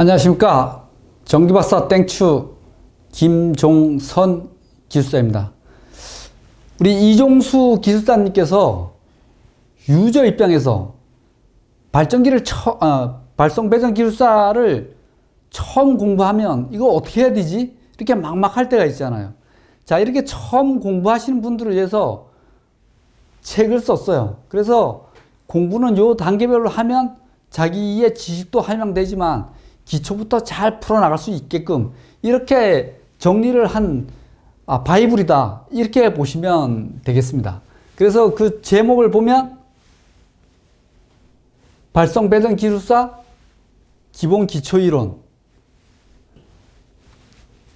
안녕하십니까. 전기박사 땡추 김종선 기술사입니다. 우리 이종수 기술사님께서 유저 입장에서 발전기를 처, 아, 발송 배전 기술사를 처음 공부하면 이거 어떻게 해야 되지? 이렇게 막막할 때가 있잖아요. 자, 이렇게 처음 공부하시는 분들을 위해서 책을 썼어요. 그래서 공부는 요 단계별로 하면 자기의 지식도 함양되지만 기초부터 잘 풀어나갈 수 있게끔 이렇게 정리를 한 아, 바이블이다. 이렇게 보시면 되겠습니다. 그래서 그 제목을 보면 발성 배전 기술사 기본 기초 이론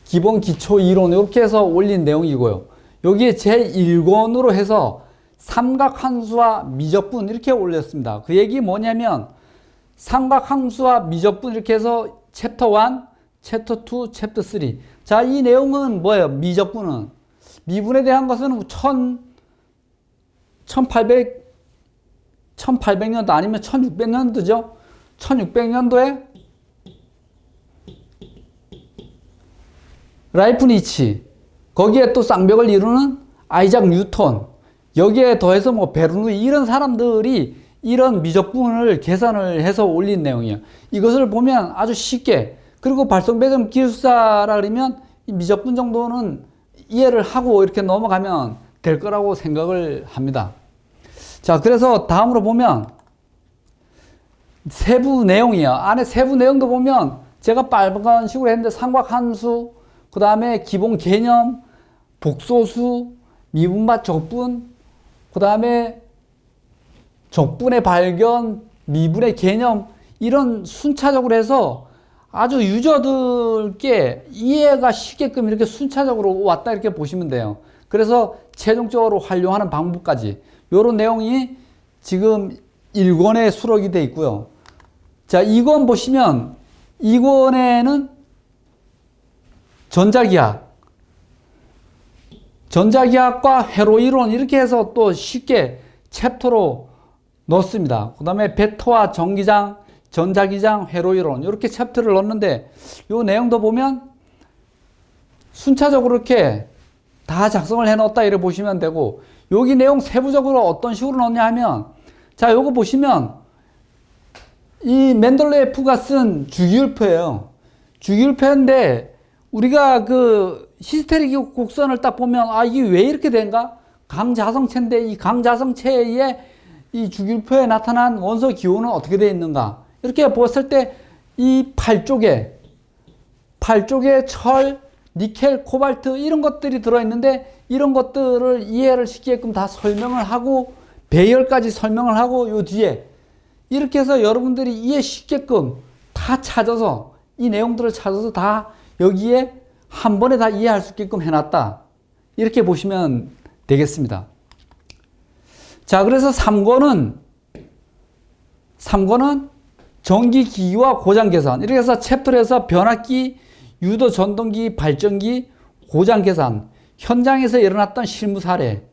기본 기초 이론 이렇게 해서 올린 내용이고요. 여기에 제 1권으로 해서 삼각함수와 미적분 이렇게 올렸습니다. 그 얘기 뭐냐면 삼각함수와 미적분 이렇게 해서 챕터 1, 챕터 2, 챕터 3. 자, 이 내용은 뭐예요? 미적분은 미분에 대한 것은 1000 1800 1800년도 아니면 1600년도죠. 1600년도에 라이프니치 거기에 또 쌍벽을 이루는 아이작 뉴턴 여기에 더해서 뭐 베르누이 이런 사람들이 이런 미적분을 계산을 해서 올린 내용이에요. 이것을 보면 아주 쉽게 그리고 발송배점 기술사라 그러면 이 미적분 정도는 이해를 하고 이렇게 넘어가면 될 거라고 생각을 합니다. 자, 그래서 다음으로 보면 세부 내용이에요. 안에 세부 내용도 보면 제가 빨간 식으로 했는데 삼각함수, 그 다음에 기본 개념, 복소수, 미분과 적분, 그 다음에 적분의 발견, 미분의 개념, 이런 순차적으로 해서 아주 유저들께 이해가 쉽게끔 이렇게 순차적으로 왔다 이렇게 보시면 돼요. 그래서 최종적으로 활용하는 방법까지 이런 내용이 지금 1권에 수록이 되어 있고요. 자, 2권 보시면 2권에는 전자기학, 전자기학과 회로이론 이렇게 해서 또 쉽게 챕터로 넣습니다. 그 다음에 벡터와 전기장, 전자기장, 회로이론 이렇게 챕터를 넣는데 이 내용도 보면 순차적으로 이렇게 다 작성을 해 놓았다 이렇게 보시면 되고 여기 내용 세부적으로 어떤 식으로 넣냐 하면 자 요거 보시면 이 맨델레프가 쓴 주기율표예요. 주기율표인데 우리가 그 히스테릭 곡선을 딱 보면 아 이게 왜 이렇게 된가? 강자성체인데 이 강자성체의 이 주기율표에 나타난 원소 기호는 어떻게 되어 있는가? 이렇게 보았을 때 이 팔 쪽에 팔 쪽에 철, 니켈, 코발트 이런 것들이 들어 있는데 이런 것들을 이해를 시키게끔 다 설명을 하고 배열까지 설명을 하고 요 뒤에 이렇게 해서 여러분들이 이해 쉽게끔 다 찾아서 이 내용들을 찾아서 다 여기에 한 번에 다 이해할 수 있게끔 해놨다. 이렇게 보시면 되겠습니다. 자, 그래서 3권은, 3권은 전기 기기와 고장 계산. 이렇게 해서 챕터에서 변압기, 유도 전동기, 발전기, 고장 계산, 현장에서 일어났던 실무 사례,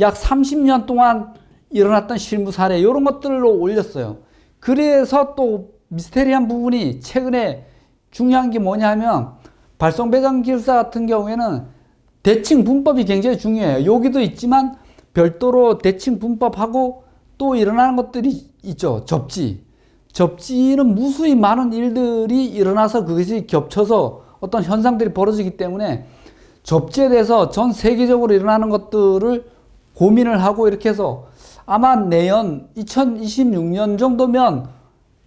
약 30년 동안 일어났던 실무 사례, 이런 것들로 올렸어요. 그래서 또 미스테리한 부분이 최근에 중요한 게 뭐냐 하면 발송 배당 기술사 같은 경우에는 대칭 분법이 굉장히 중요해요. 여기도 있지만 별도로 대칭 분법하고 또 일어나는 것들이 있죠. 접지. 접지는 무수히 많은 일들이 일어나서 그것이 겹쳐서 어떤 현상들이 벌어지기 때문에 접지에 대해서 전 세계적으로 일어나는 것들을 고민을 하고 이렇게 해서 아마 내년 2026년 정도면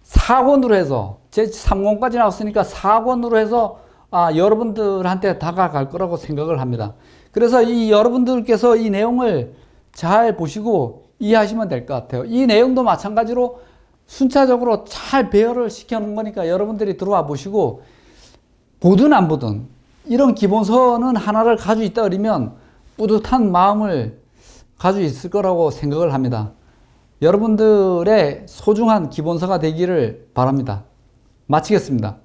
4권으로 해서 제 3권까지 나왔으니까 4권으로 해서 아, 여러분들한테 다가갈 거라고 생각을 합니다. 그래서 이 여러분들께서 이 내용을 잘 보시고 이해하시면 될 것 같아요. 이 내용도 마찬가지로 순차적으로 잘 배열을 시켜 놓은 거니까 여러분들이 들어와 보시고 보든 안 보든 이런 기본서는 하나를 가지고 있다 그러면 뿌듯한 마음을 가지고 있을 거라고 생각을 합니다. 여러분들의 소중한 기본서가 되기를 바랍니다. 마치겠습니다.